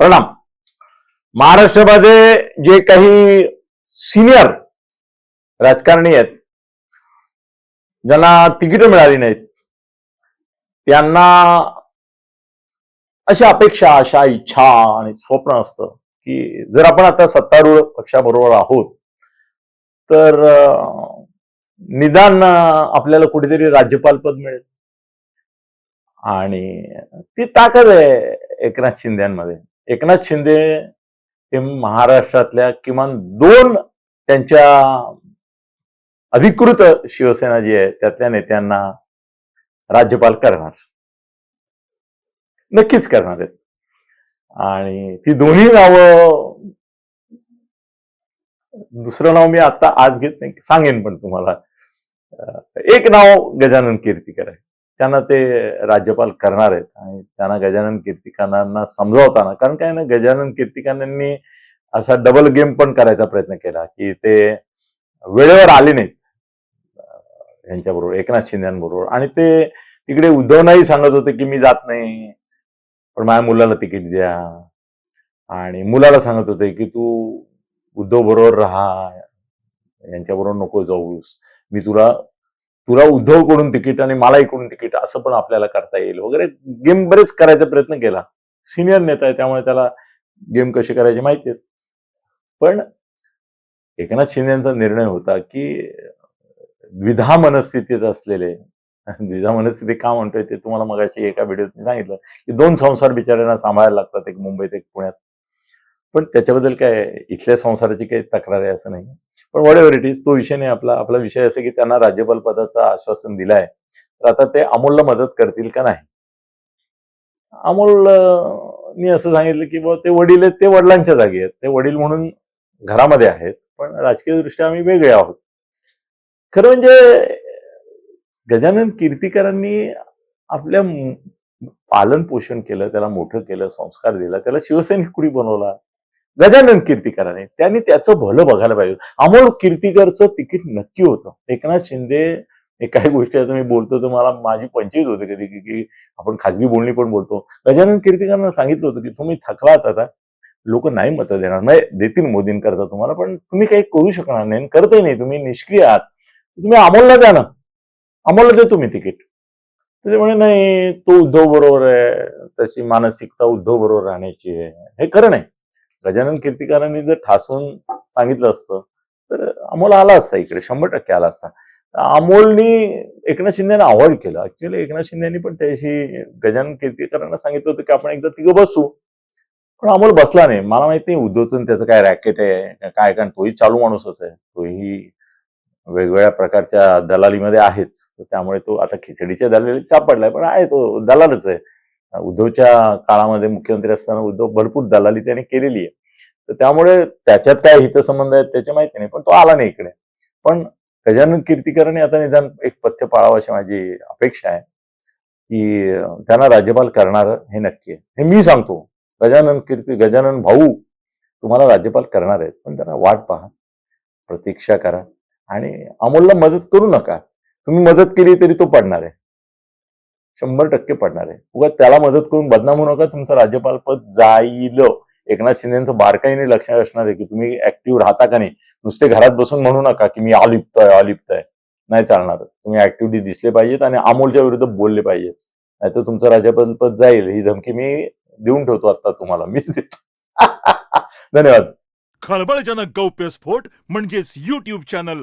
प्रणाम. महाराष्ट्रामध्ये जे काही सिनियर राजकारणी आहेत ज्यांना तिकीट मिळाली नाहीत त्यांना अशी अपेक्षा अशा इच्छा आणि स्वप्न असतं की जर आपण आता सत्तारूढ पक्षाबरोबर आहोत तर निदान आपल्याला कुठेतरी राज्यपाल पद मिळेल. आणि ती ताकद आहे एकनाथ शिंद्यांमध्ये एकनाथ शिंदे हे महाराष्ट्रातल्या किमान दोन त्यांच्या अधिकृत शिवसेना जी आहे त्यातल्या नेत्यांना राज्यपाल करणार. नक्कीच करणार आहेत. आणि ती दोन्ही नावं दुसरं नाव मी आता आज घेत नाही सांगेन पण तुम्हाला. एक नाव गजानन कीर्तीकर आहे. त्यांना ते राज्यपाल करणार आहेत आणि त्यांना गजानन कीर्तिकांना समजावताना कारण काय ना गजानन कीर्तिकांनी असा डबल गेम पण करायचा प्रयत्न केला की ते वेळेवर आले नाहीत. यांच्याबरोबर एकनाथ शिंद्यांबरोबर आणि ते तिकडे उद्धवनाही सांगत होते की मी जात नाही पण माझ्या मुलाला तिकीट द्या. आणि मुलाला सांगत होते की तू उद्धव बरोबर राहा यांच्याबरोबर नको जाऊस. मी तुला तुला उद्धवकडून तिकीट आणि मला इकडून तिकीट असं पण आपल्याला करता येईल. वगैरे गेम बरेच करायचा प्रयत्न केला. सिनियर नेता आहे त्यामुळे त्याला गेम कशी करायची माहिती आहेत पण एकनाथ शिंदेचा निर्णय होता की द्विधा मनस्थितीत असलेले द्विधा मनस्थिती का म्हणतोय ते तुम्हाला मगाशी एका व्हिडिओत मी सांगितलं की दोन संसार बिचाऱ्यांना सांभाळायला लागतात एक मुंबईत एक पुण्यात. पण त्याच्याबद्दल काय इथल्या संसाराची काही तक्रार आहे असं नाही. पण वॉट इट इज तो विषय नाही आपला आपला विषय असा की त्यांना राज्यपाल पदाचं आश्वासन दिलंय. तर आता ते अमोलला मदत करतील का नाही? अमोल मी असं सांगितलं की बुवा ते वडील आहेत ते वडिलांच्या जागी आहेत. ते वडील म्हणून घरामध्ये आहेत पण राजकीय दृष्ट्या आम्ही वेगळे आहोत. खरं म्हणजे गजानन कीर्तीकरांनी आपल्या पालन पोषण केलं त्याला मोठं केलं संस्कार दिला त्याला शिवसैनिक कुणी बनवला? गजानन कीर्तीकरांनी. त्यांनी त्याचं भलं बघायला पाहिजे. अमोल कीर्तीकरचं तिकीट नक्की होतं. एकनाथ शिंदे हे काही गोष्टी आता मी बोलतो तुम्हाला माझी पंचायत होते कधी की की आपण खाजगी बोलणी पण बोलतो. गजानन कीर्तीकरांना सांगितलं होतं की तुम्ही थकलात आता लोक नाही मतं देणार. नाही देतील मोदींकरता तुम्हाला पण तुम्ही काही करू शकणार नाही आणि करतही नाही. तुम्ही निष्क्रिय आहात. तुम्ही अमोलला द्या ना. अमोलला देतो मी तिकीट. तर ते म्हणे नाही तो उद्धव बरोबर आहे. त्याची मानसिकता उद्धव बरोबर राहण्याची आहे. हे खरं नाही. गजानन कीर्तिकारांनी जर ठासून सांगितलं असतं तर अमोल आला असता इकडे शंभर टक्के आला असता. अमोलनी एकनाथ शिंदेना अवॉइड केलं. ऍक्च्युली एकनाथ शिंदेनी पण त्याशी गजानन कीर्तिकारांना सांगितलं होतं की आपण एकदा तिघं बसू. पण अमोल बसला नाही. मला माहीत नाही उद्धवतून त्याचं काय रॅकेट आहे काय कारण तोही चालू माणूसच आहे. तोही वेगवेगळ्या प्रकारच्या दलालीमध्ये आहेच. त्यामुळे तो आता खिचडीच्या दलालीत सापडलाय पण आहे तो दलालच आहे. उद्धवच्या काळामध्ये मुख्यमंत्री असताना उद्धव भरपूर दलाली त्याने केलेली आहे. तर त्यामुळे त्याच्यात काय हितसंबंध आहेत त्याची माहिती नाही पण तो आला नाही इकडे. पण गजानन कीर्तीकरांनी आता निदान एक पथ्य पाळावं अशी माझी अपेक्षा आहे की त्यांना राज्यपाल करणार हे नक्की आहे. हे मी सांगतो गजानन कीर्ती गजानन भाऊ तुम्हाला राज्यपाल करणार आहेत पण त्यांना वाट पहा प्रतीक्षा करा आणि अमोलला मदत करू नका. तुम्ही मदत केली तरी तो पडणार आहे. शंभर टक्के पडणार आहे. उगा त्याला मदत करून बदनाम होऊ नका तुमचं राज्यपाल पद जाईल. एकनाथ शिंदेचं बारकाईने लक्ष असणार आहे की तुम्ही ऍक्टिव्ह राहता का नाही? नुसते घरात बसून म्हणू नका की मी अलिप्त आहे अलिप्त आहे नाही चालणार. तुम्ही ऍक्टिव्हिटी दिसले पाहिजेत आणि अमोलच्या विरुद्ध बोलले पाहिजेत. नाहीतर तुमचं राज्यपाल पद जाईल. ही धमकी मी देऊन ठेवतो आता तुम्हाला. मीच देतो. धन्यवाद. खळबळजनक गौप्यस्फोट म्हणजेच युट्यूब चॅनल